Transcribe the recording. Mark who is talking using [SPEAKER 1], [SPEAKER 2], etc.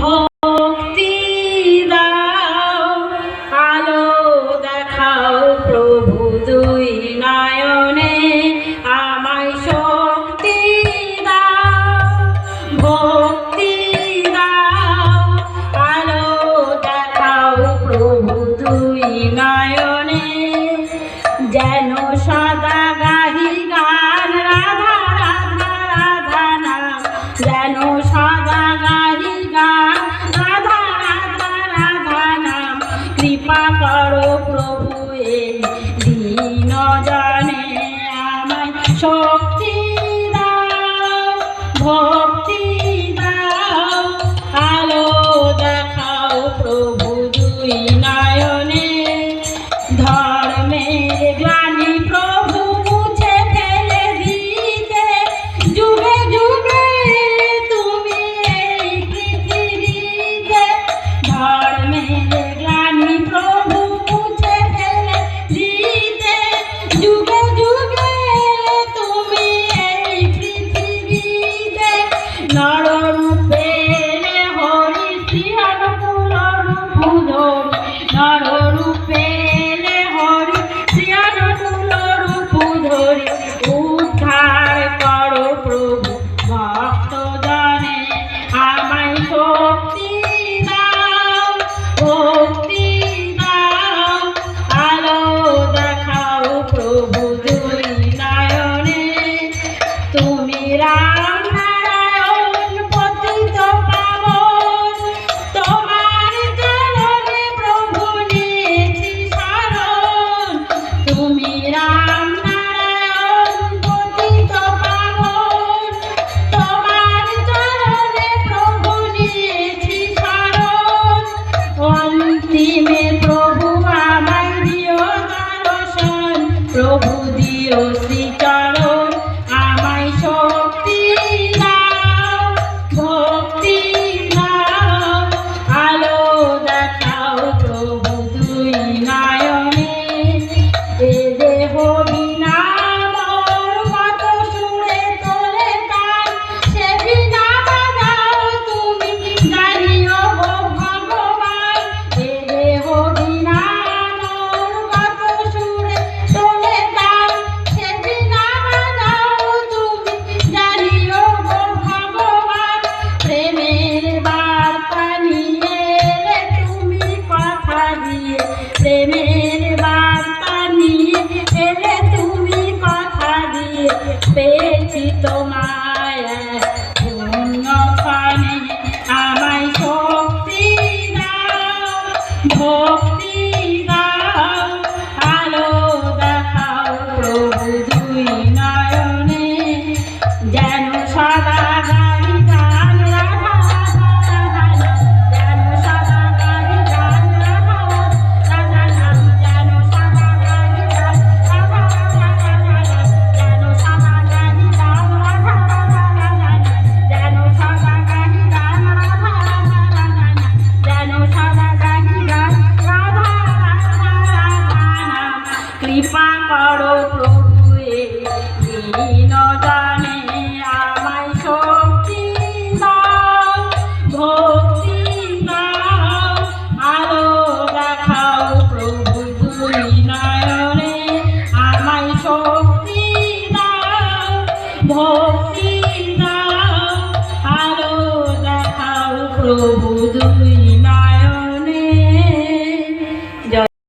[SPEAKER 1] ভক্তি দাও, আলো দেখাও প্রভু দুই নয়নে, আমায় শক্তি দাও, ভক্তি দাও, আলো দেখাও প্রভু দুই নয়নে, যেন শক্তি দাও প্রেমের বার্তা নিয়ে এলে তুমি কথা দিয়ে পেয়েছি তোমায়। পূর্ণ আমায় শক্তি দাও, ভক্তি দাও, আলো দেখাও প্রভু যেন সাদা কৃপা করো প্রভুয়ে, দীন জানে আমায় শক্তি দাও, ভক্তি দাও, আলো দেখাও প্রভু তুমি নয়নে আমায় শক্তি দাও, ভক্তি দাও, আলো দেখাও প্রভু তুমি